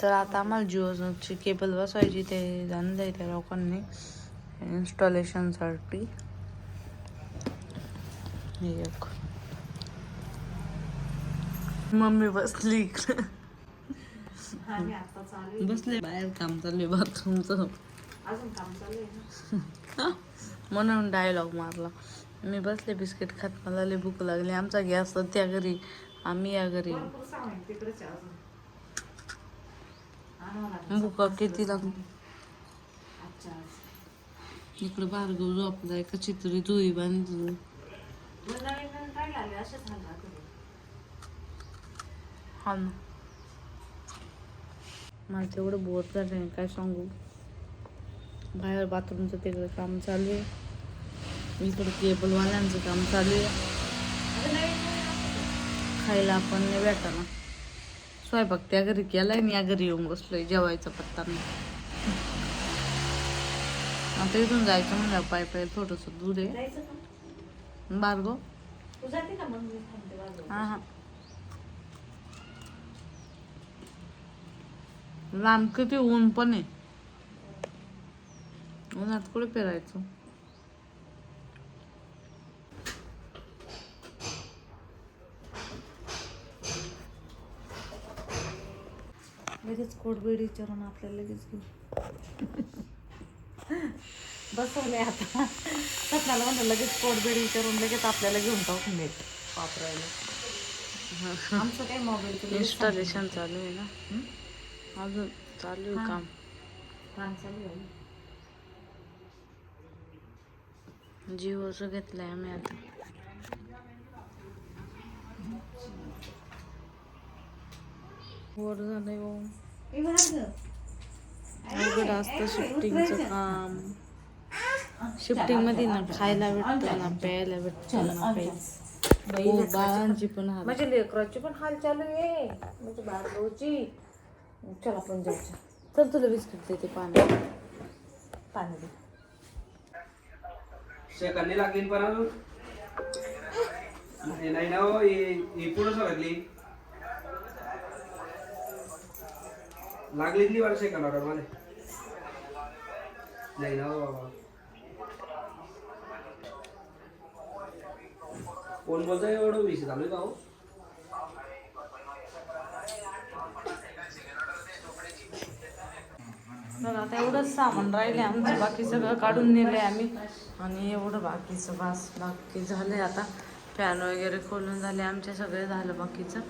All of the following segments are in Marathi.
तर आता आम्हाला जिओची केबल बसवायची ते जाणून द्याय त्या लोकांनी इन्स्टॉलेशनसाठी एक. मम्मी बसली इकडे. बसले बाहेर काम चालले बाथरूमचं म्हणून डायलॉग मारला. मी बसले बिस्किट खात मला लय भूक लागली. आमचा गॅस सध्या घरी. आम्ही या घरी भरपूर सामान तिकडेच आहे अजून आणावं लागेल. भूका किती लागली? इकडे बारगव झोपलाय का चित्री धुई बांधली. झालं हा ना. मला तेवढं बोर झालं काय सांगू? बाहेर बाथरूमचं तिकडे काम चालू आहे. इकडे केबलवाल्यांचं काम चालू आहे. खायला आपण नाही भेटा ना स्वयंपाक त्या घरी केलाय आणि या घरी येऊन बसलोय जेवायचा पत्ता नाही. आता इथून जायचं म्हणलं पाय पाय थोडस दूर आहे. बार्गो. हा हा. लांब किती? ऊन पण आहे. उन्हात कुठे फिरायचं? लगेच कोडबेड विचारून आपल्याला लगेच घेऊ बसवले आता. सकाळला म्हणलं लगेच कोडबेड विचारून लगेच आपल्याला घेऊन टाकून देत वापरायला. आमचं काय मोबाईल इन्स्टॉलेशन चालू आहे. ना? अजून चालू आहे काम. काम चालू आहे. जिओचं घेतलंय आम्ही आता. वर गं. अवघड असतं शिफ्टिंगचं काम. शिफ्टिंगमध्ये ना खायला भेटतं ना प्यायला भेटतं ना हो बाळांची पण हाल. माझ्या लेकराची पण हाल चालू आहे. म्हणजे बाळगावची चल आपण जायचं. चल तुला बिस्किट देते पाणी. पाणी दे. लागली पण अजून नाही नाही ना हो, ही ही पुढं सरकली लागली ती वाला सेकंदमध्ये? नाही ना हो बाबा. कोण बोलतोय? एवढं विष झालं भाऊ का हो? आता एवढंच सामान राहिले आमचं बाकी सगळं काढून नेले आम्ही. आणि एवढं बाकीचं बास बाकी झालंय आता. फॅन वगैरे खोलून झाले आमचे सगळे झालं बाकीचं.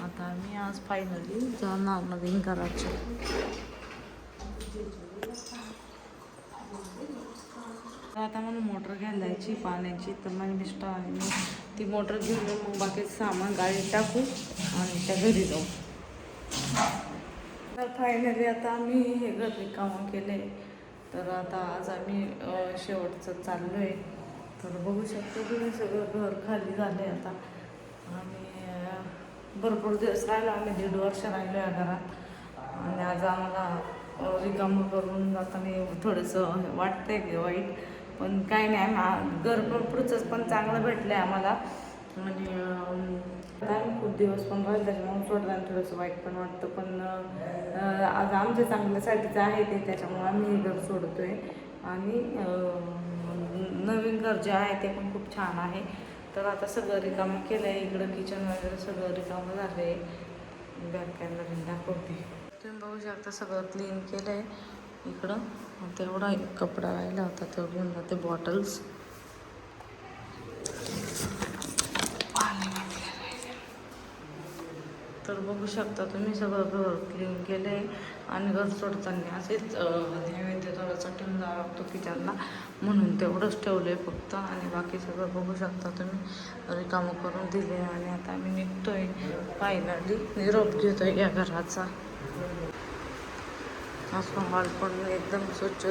आता आम्ही आज फायनली जाणार नवीन घराचे. तर आता मला मोटर घालायची पाण्याची तर माझी मिस्टर आणि मी ती मोटर घेऊन मग बाकीचं सामान गाडीत टाकू आणि त्या घरी जाऊ. तर फायनली आता आम्ही हे घर रिकामं केले. तर आता आज आम्ही शेवटचं चाललो आहे तर बघू शकतो तुम्ही सगळं घर खाली झालं आहे आता. आणि भरपूर दिवस राहिलो. आम्ही दीड वर्ष राहिलो या घरात. आणि आज आम्हाला अं, रिकामं करून जाताना थोडंसं वाटतंय की वाईट. पण काही नाही आम्ही घर भरपूरचंच पण चांगलं भेटलं आहे आम्हाला. आणि खूप दिवस पण राहील त्याच्यामुळे आणि थोडंसं वाईट पण वाटतं. पण आज आमच्या चांगल्यासाठीच आहे ते त्याच्यामुळे आम्ही हे घर सोडतो आहे आणि नवीन घर जे आहे ते पण खूप छान आहे. तर आता सगळं रिकामं केलं आहे इकडं किचन वगैरे सगळं रिकामं झालं आहे बॅक कॅमेरा दाखवते. तुम्ही बघू शकता सगळं क्लीन केलं आहे इकडं तेवढा एक कपडा राहिला होता तेवढी घेऊन जाते बॉटल्स तर बघू शकता तुम्ही सगळं घर क्लीन केलं आहे आणि घर सोडताना असेच नैवेद्य थोडासा ठेवून जावा लागतो की त्यांना. म्हणून तेवढंच ठेवलं आहे फक्त आणि बाकी सगळं बघू शकता तुम्ही. रिकामं करून दिले आणि आता आम्ही निघतोय. फायनली निरोप घेतोय या घराचा. असं हॉल पण एकदम स्वच्छ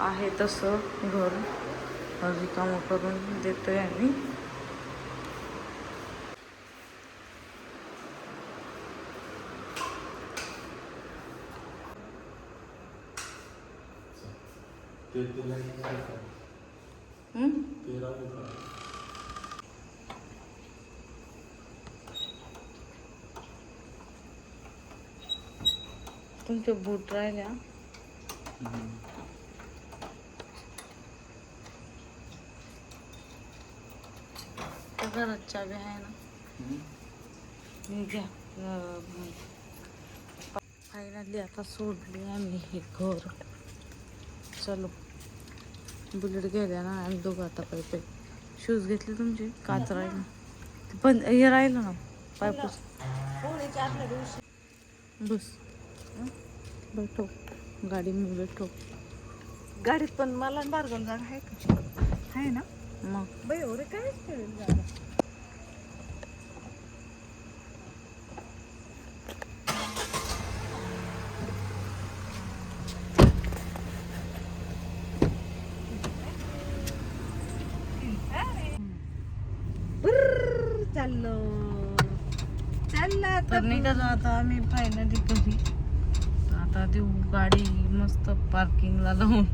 आहे तसं. घर रिकामं करून देतोय आम्ही. तुमचे बूट राहिले हा? त्या घरात चावी आहे ना. घ्या. फायनली आता सोडली आम्ही हे घर. चलो. बुलेट गेल्या ना आम्ही दोघं आता पाय पाय. शूज घेतले तुमचे? काच राहिलं. पण हे राहिलं ना आदल्या दिवशी बस? बैठो गाडी में बैठो गाडीत पण मला बारगल जागा आहे का? आहे ना मग बाई रे कायच तर निघालो आता आम्ही फायनली घरी. आता देऊ गाडी मस्त पार्किंगला लावून.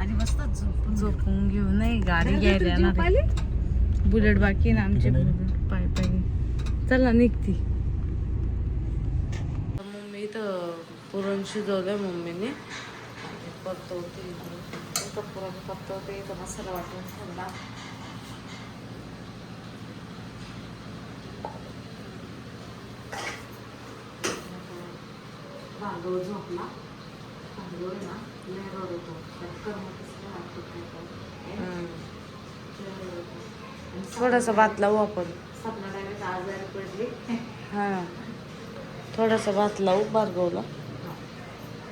आणि मस्त झोपून झोपून घेऊ. नाही गाडी घ्यायला येणार. बुलेट बाकी आहे ना आमची बुलेट पाय पाय. चला निघती. मम्मी इथं पुरण शिजवलंय मम्मीने. परतवते इथं. पुरण परतवते इथं मसाला वाटून ठेवला. भांडवल झोपला. भांडवल ना नाही रडतो थोडासा भात लावू आपण. हा. ना थोडासा भात लावू भार्गवला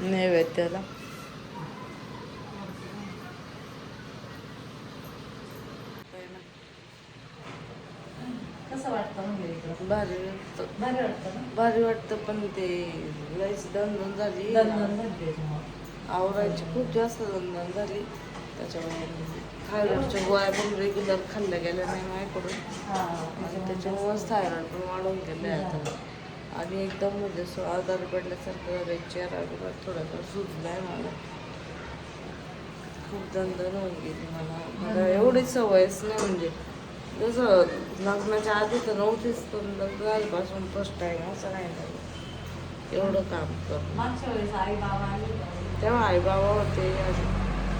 नैवेद्याला. कसं वाटतं म्हणजे इकडं? भारी वाटतं भारी वाटतं ना? भारी वाटतं पण ते लयच दणदण झाली. दणदण झाली. आवरायची खूप जास्त दणदण झाली. त्याच्यामुळे थायरॉइडच्या गोळ्या पण रेग्युलर खाल्ल्या गेल्या नाही माझ्याकडून. आणि त्याच्यामुळेच थायरॉइड पण वाढून गेले आता. आणि एकदम म्हणजे असं आजारी पडल्यासारखं झालं चेहरा बिरा थोडासा सुजलाय मला. खूप दणदण होऊन गेली मला. मला एवढी सवयच नाही म्हणजे. जसं लग्नाच्या आधी तर नव्हतीच पण लग्न झाल्यापासून फर्स्ट टाइम असं नाही झालं एवढं काम कर मागच्या वेळेस आई बाबा आले होते. तेव्हा आई बाबा होते आणि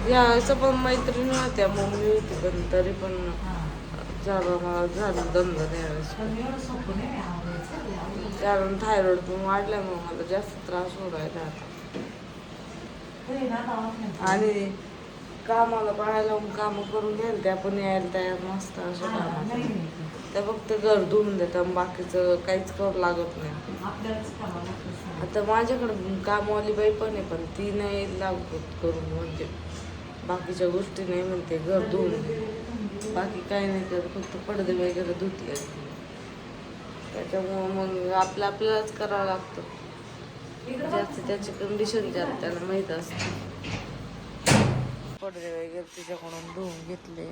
या असं पण मैत्रिणी होत्या मम्मी होती पण तरी पण हा. झालं मला झालं दणदण यावेळेस पण एवढं सोपं नाही आवडायचं लय आवडायचं. कारण थायरॉइड पण वाढल्यामुळे मला जास्त त्रास होऊ राहिला आता तरी ना दवाखान्यात आणि कामाला बाहेर लावून कामं करून घ्यायला त्या पण यायला तयार नसतं अशा नाही. त्या फक्त घर धुवून देतात बाकीचं काहीच करू लागत नाही. आता माझ्याकडे कामवाली बाई पण आहे पण ती नाही लागत करून म्हणजे बाकीच्या गोष्टी नाही म्हणते घर धुवून. बाकी काही नाही करत फक्त पडदे वगैरे धुतले त्याच्यामुळं मग आपलं आपल्यालाच करावं लागतं ज्याची त्याची कंडिशन ज्यात त्याला माहीत असते पडदे वगैरे तिच्याकडून धुवून घेतले.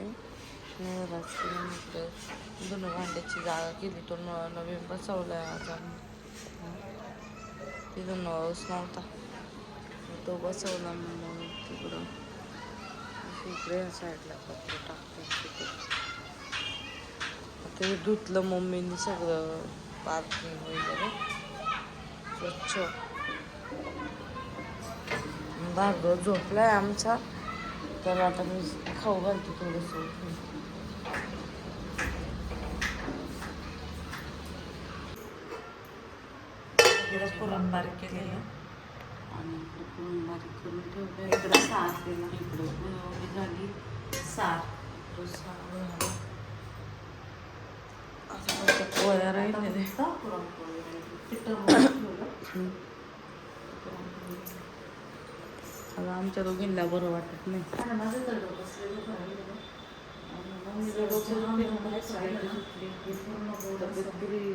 निवराच म्हटलं धुणं भांड्याची जागा केली तो न नवीन बसवला आज आम्ही तिथं नळच नव्हता. तो बसवला मग तिकडं. असं इकडे साईडला कपडे टाकते तिकडे. आता हे धुतलं मम्मीने सगळं पार्किंग वगैरे. स्वच्छ. भार्गव झोपलाय आमचा. तर आता मी खाऊ घालते थोडंसं. पुरण बारीक केलेलं. आणि इकडं पुरण बारीक करून ठेवलं इकडं सार केला. इकडं झाली सार. फक्त पोळ्या राहिलेल्या. पुरणपोळी राहिली. आता आमच्या दोघींना बरं वाटत नाही.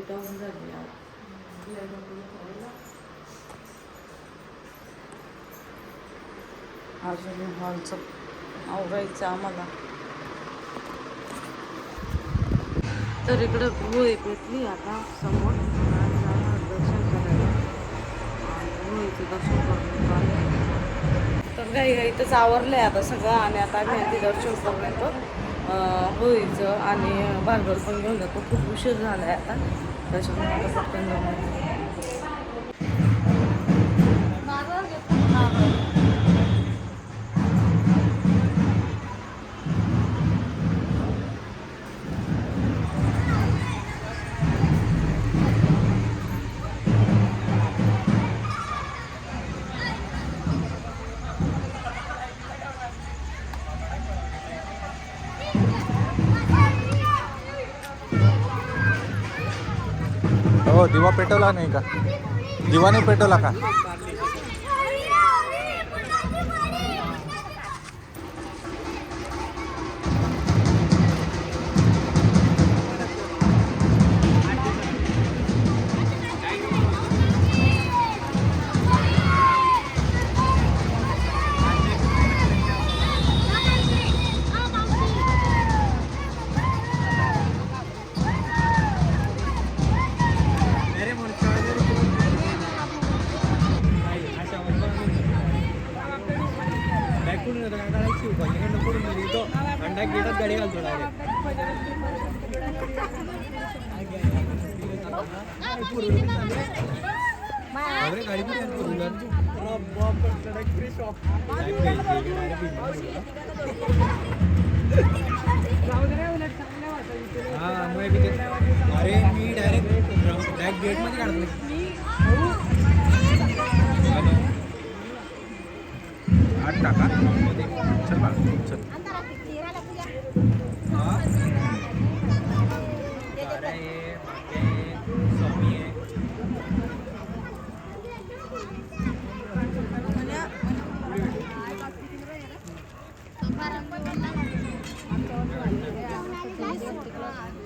डाऊन झाली. अजून हॉलचं आवरायचं आम्हाला. तर इकडं होळी पेटली आता समोर. दर्शन करायला. होळीचं दर्शन करून आले. तर आवरलं आहे आता सगळं आणि आता मेहंदी आधी दर्शन करून येतो. होळीचं आणि भार्गव पण घेऊन जातो. खूप उशीर झाला आहे आता. त्याच्यामुळे आता पटकन हो दिवा पेटवला नाही का? दिवा नाही पेटवला का? अरे मी डायरेक्ट बॅक गेटमध्ये काढतो आठ टाका चल चल করতে পারব।